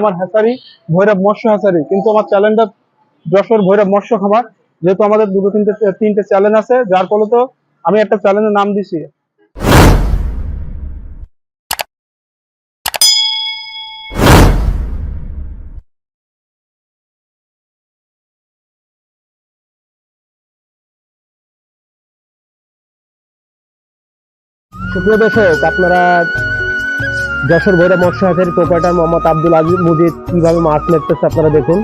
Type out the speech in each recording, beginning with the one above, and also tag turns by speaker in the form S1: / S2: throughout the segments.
S1: আমার হ্যাচারি ভৈরব মৎস্য হ্যাচারি কিন্তু আমার চ্যানেলটা যশোর ভৈরব মৎস্য খামার। যেহেতু আমাদের দুটো, তিনটে তিনটে চ্যানেল আছে, যার ফলে তো আমি একটা চ্যানেলের নাম দিছি।
S2: সুপ্রিয় দর্শক, আপনারা যশোর ভৈরব মৎস্য প্রোপাইটার মোহাম্মদ আব্দুল আজিজ মুজিদ কীভাবে মাছ মারতেছে আপনারা দেখুন।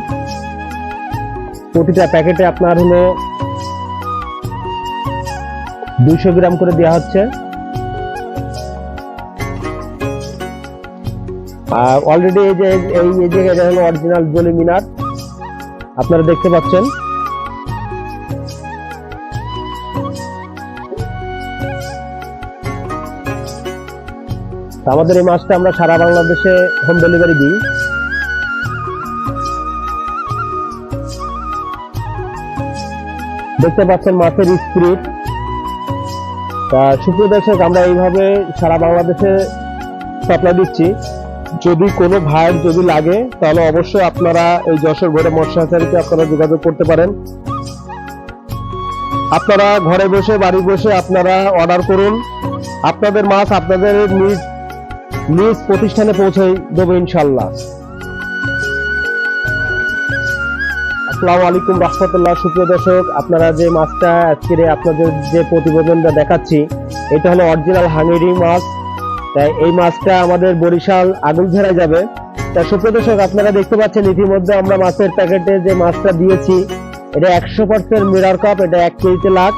S2: প্রতিটা প্যাকেটে আপনার হলো দুইশো গ্রাম করে দেওয়া হচ্ছে। আর অলরেডি এই যে এই যে হলো অরিজিনাল জলি মিনার। আপনারা দেখতে পাচ্ছেন। আমাদের এই মাছটা আমরা সারা বাংলাদেশে হোম ডেলিভারি দিই। দেখতে পাচ্ছেন মাছের স্পিরিট তা সুপ্রিয় দর্শক, আমরা এইভাবে সারা বাংলাদেশে সাপ্লাই দিচ্ছি। যদি কোনো ভাইয়ের যদি লাগে, তাহলে অবশ্যই আপনারা এই যশোর ঘরে মৎস্যাচারীকে আপনারা যোগাযোগ করতে পারেন। আপনারা ঘরে বসে, বাড়ি বসে আপনারা অর্ডার করুন। আপনাদের মাছ আপনাদের নিজ নিজ প্রতিষ্ঠানে পৌঁছে দেবো ইনশাল্লাহ আসসালামু আলাইকুম রহমতুল্লাহ, সুপ্রিয় দর্শক, আপনারা যে মাছটা আজকের আপনাদের যে প্রতিবেদনটা দেখাচ্ছি, এটা হলো অরিজিনাল হাঙ্গেরি মাছ। তাই এই মাছটা আমাদের বরিশাল আগুলঝাড়ায় যাবে। তা সুপ্রিয় দর্শক, আপনারা দেখতে পাচ্ছেন ইতিমধ্যে আমরা মাছের প্যাকেটে যে মাছটা দিয়েছি, এটা একশো পার্সেন্ট মিরার কাপ এটা এক কেজিতে লাখ।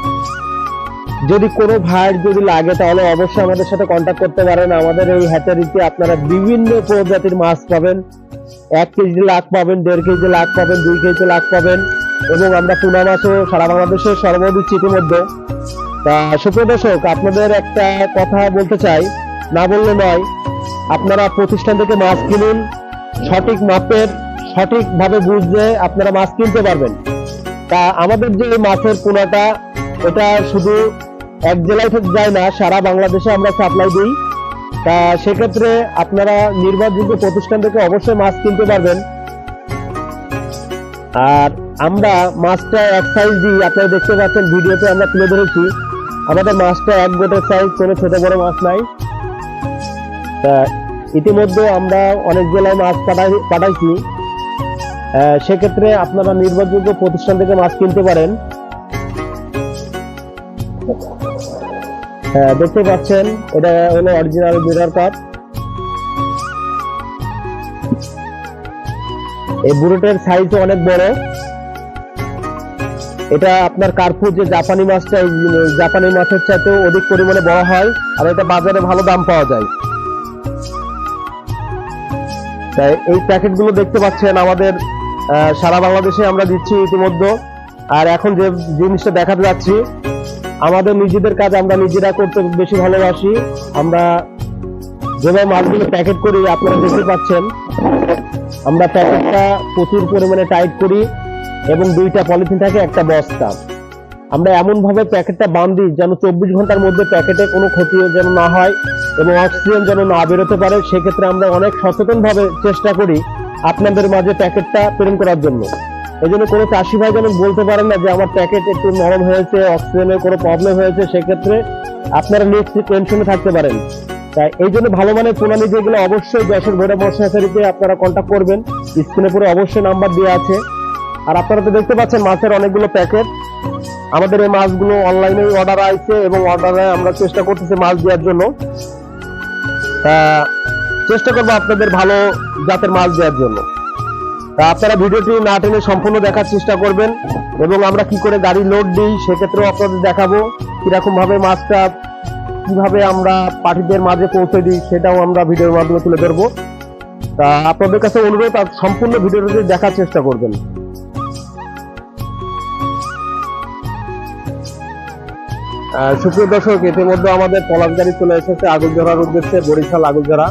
S2: যদি কোনো ভাইয়ের যদি লাগে, তাহলে অবশ্যই আমাদের সাথে কন্ট্যাক্ট করতে পারেন। আমাদের এই হ্যাচারিতে আপনারা বিভিন্ন প্রজাতির মাছ পাবেন। এক কেজি লাখ পাবেন, দেড় কেজি লাখ পাবেন, দুই কেজি লাখ পাবেন এবং আমরা টুনা মাছও সারা বাংলাদেশে সর্বদিক দিচ্ছি ইতিমধ্যে। তা সুপ্রিয় দর্শক, আপনাদের একটা কথা বলতে চাই। না বললে নয়, আপনারা প্রতিষ্ঠান থেকে মাছ কিনুন, সঠিক মাপের, সঠিকভাবে বুঝে আপনারা মাছ কিনতে পারবেন। তা আমাদের যে মাছের পোনাটা এটা শুধু এক জেলায় থেকে যায় না, সারা বাংলাদেশে আমরা সাপ্লাই দিই। তা সেক্ষেত্রে আপনারা নির্ভরযোগ্য প্রতিষ্ঠান থেকে অবশ্যই মাছ কিনতে পারবেন। আর আমরা মাছটা এক সাইজ দিই, আপনারা দেখতে পাচ্ছেন ভিডিওতে আমরা তুলে ধরেছি। আমাদের মাছটা এক গোটের সাইজ কোনো ছোট বড় মাছ নাই। তা ইতিমধ্যে আমরা অনেক জেলায় মাছ পাঠাই পাঠাইছি। সেক্ষেত্রে আপনারা নির্ভরযোগ্য প্রতিষ্ঠান থেকে মাছ কিনতে পারেন। দেখতে পাচ্ছেন, এটা হলো অরিজিনাল বিরার কাপ এই বুড়োটার সাইজ অনেক বড়। এটা আপনার কার্পু যে জাপানি মাছটা জাপানি মাছের চাইতেও অধিক পরিমাণে বড় হয়, আর এটা বাজারে ভালো দাম পাওয়া যায়। তাই এই প্যাকেটগুলো দেখতে পাচ্ছেন, আমাদের সারা বাংলাদেশে আমরা দিচ্ছি ইতিমধ্যে। আর এখন যে জিনিসটা দেখাতে যাচ্ছি আমাদের নিজেদের কাজ আমরা নিজেরা করতে বেশি ভালোবাসি। আমরা যেভাবে মাছগুলো প্যাকেট করি, আপনারা দেখতে পাচ্ছেন। আমরা প্যাকেটটা প্রচুর পরিমাণে টাইট করি এবং দুইটা পলিথিন থাকে, একটা বস্তা। আমরা এমন ভাবে প্যাকেটটা বান্ধি যেন চব্বিশ ঘণ্টার মধ্যে প্যাকেটে কোনো ক্ষতি যেন না হয় এবং অক্সিজেন যেন না বেরোতে পারে, সেক্ষেত্রে আমরা অনেক সচেতনভাবে চেষ্টা করি আপনাদের মাঝে প্যাকেটটা প্রেরণ করার জন্য। এই জন্য কোনো চাষি ভাই যেন বলতে পারেন না যে আমার প্যাকেট একটু নরম হয়েছে, অক্সিজেনের কোনো প্রবলেম হয়েছে, সেক্ষেত্রে আপনারা নিশ্চিত টেনশনে থাকতে পারেন। তাই এই জন্য ভালো মানের প্রণালী যেগুলো অবশ্যই যশোর ভোটা মশাচারিতে আপনারা কন্ট্যাক্ট করবেন। স্ক্রিনে পরে অবশ্যই নাম্বার দেওয়া আছে। আর আপনারা তো দেখতে পাচ্ছেন মাছের অনেকগুলো প্যাকেট। আমাদের এই মাছগুলো অনলাইনে অর্ডার আইছে এবং অর্ডারে আমরা চেষ্টা করতেছি মাছ দেওয়ার জন্য। চেষ্টা করব আপনাদের ভালো জাতের মাছ দেওয়ার জন্য। তা আপনারা ভিডিওটি না টেনে সম্পূর্ণ দেখার চেষ্টা করবেন এবং আমরা কি করে গাড়ি লোড দিই সেক্ষেত্রেও আপনাদের দেখাবো কীরকম ভাবে মাছটা কীভাবে আমরা পার্টিদের মাঝে পৌঁছে দিই সেটাও আমরা ভিডিওর মাধ্যমে তুলে ধরবো। তা আপনাদের কাছে অনুরোধ সম্পূর্ণ ভিডিওটি দেখার চেষ্টা করবেন। সুপ্রিয় দর্শক, ইতিমধ্যে আমাদের পলাশ গাড়ি চলে এসেছে আগুলঝরার উদ্দেশ্যে, বরিশাল আগুলঝরা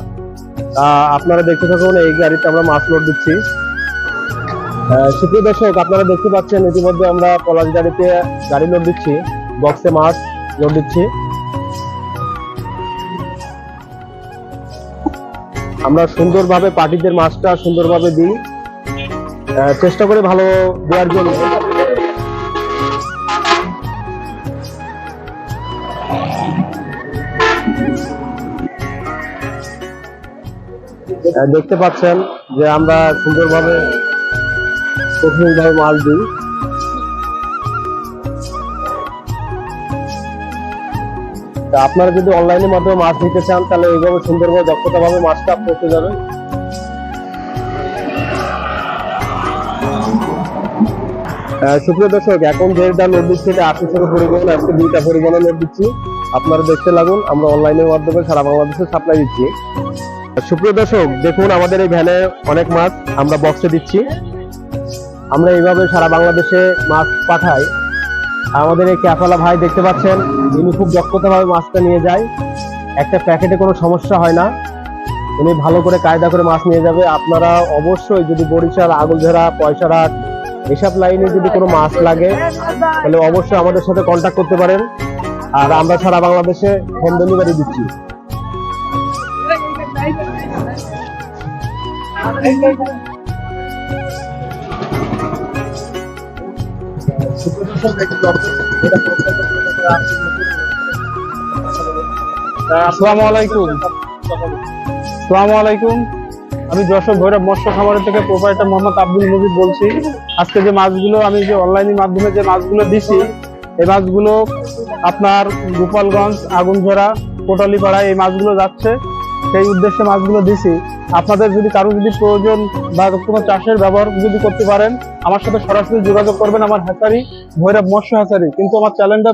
S2: তা আপনারা দেখতে থাকুন, এই গাড়িতে আমরা মাছ লোড দিচ্ছি। সুপ্রিয় দর্শক, আপনারা দেখতে পাচ্ছেন, ইতিমধ্যে আমরা পলাশ গাড়িতে গাড়ি লোড দিচ্ছি বক্সে মাছ লোড দিচ্ছি। আমরা সুন্দরভাবে পার্টিদের মাছটা সুন্দরভাবে দিই। চেষ্টা করে ভালো দেওয়ার জন্য। দেখতে পাচ্ছেন যে আমরা সুন্দরভাবে কঠিনভাবে মাছ দিই তা আপনারা যদি অনলাইনের মাধ্যমে মাছ নিতে চান, তাহলে এইভাবে সুন্দরভাবে দক্ষতাভাবে মাছটা করতে যাবেন। সুপ্রিয় দর্শক, এখন যে দাম নোট দিচ্ছি এটা আশি টাকা পরিবহন আজকে দুইটা পরিবহনের নোট দিচ্ছি। আপনারা দেখতে লাগুন, আমরা অনলাইনের মাধ্যমে সারা বাংলাদেশে সাপ্লাই দিচ্ছি। সুপ্রিয় দর্শক, দেখুন আমাদের এই ভ্যানে অনেক মাছ, আমরা বক্সে দিচ্ছি। আমরা এইভাবে সারা বাংলাদেশে মাছ পাঠাই। আমাদের এই ক্যাফালা ভাই দেখতে পাচ্ছেন, উনি খুব দক্ষতাভাবে মাছটা নিয়ে যায়। একটা প্যাকেটে কোনো সমস্যা হয় না। উনি ভালো করে কায়দা করে মাছ নিয়ে যাবে। আপনারা অবশ্যই যদি বরিশাল, আগুলঝরা, পয়সারহাট এসব লাইনে যদি কোনো মাছ লাগে, তাহলে অবশ্যই আমাদের সাথে কন্ট্যাক্ট করতে পারেন। আর আমরা সারা বাংলাদেশে হোম ডেলিভারি দিচ্ছি।
S1: আমি যশোর ভৈরব মৎস্য খামারের থেকে প্রোপাইটার মোহাম্মদ আব্দুল মজিদ বলছি। আজকে যে মাছগুলো আমি যে অনলাইনের মাধ্যমে যে মাছগুলো দিছি, এই মাছগুলো আপনার গোপালগঞ্জ, আগুনঝরা কোটালীপাড়া এই মাছগুলো যাচ্ছে। সেই উদ্দেশ্যে মাছগুলো দিছি। আপনাদের যদি কারও যদি প্রয়োজন বা কোনো চাষের ব্যবহার যদি করতে পারেন, আমার সাথে সরাসরি যোগাযোগ করবেন আমার হ্যাচারি, ভৈরব মৎস্য হ্যাচারি। কিন্তু আমার চ্যানেলটা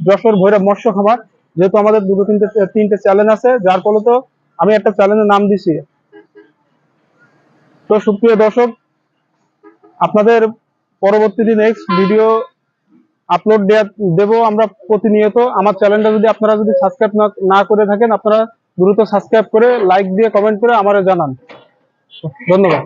S1: যশোর ভৈরব মৎস্য খামার, যেহেতু আমাদের দুটো, তিনটে তিনটে চ্যানেল আছে, যার ফলে তো আমি একটা চ্যানেলের নাম দিছি। তো সুপ্রিয় দর্শক, আপনাদের পরবর্তীতে নেক্সট ভিডিও আপলোড দেব আমরা প্রতিনিয়ত। আমার চ্যানেলটা যদি আপনারা যদি সাবস্ক্রাইব না করে থাকেন, আপনারা দ্রুত সাবস্ক্রাইব করে লাইক দিয়ে কমেন্ট করে আমারে জানান। ধন্যবাদ।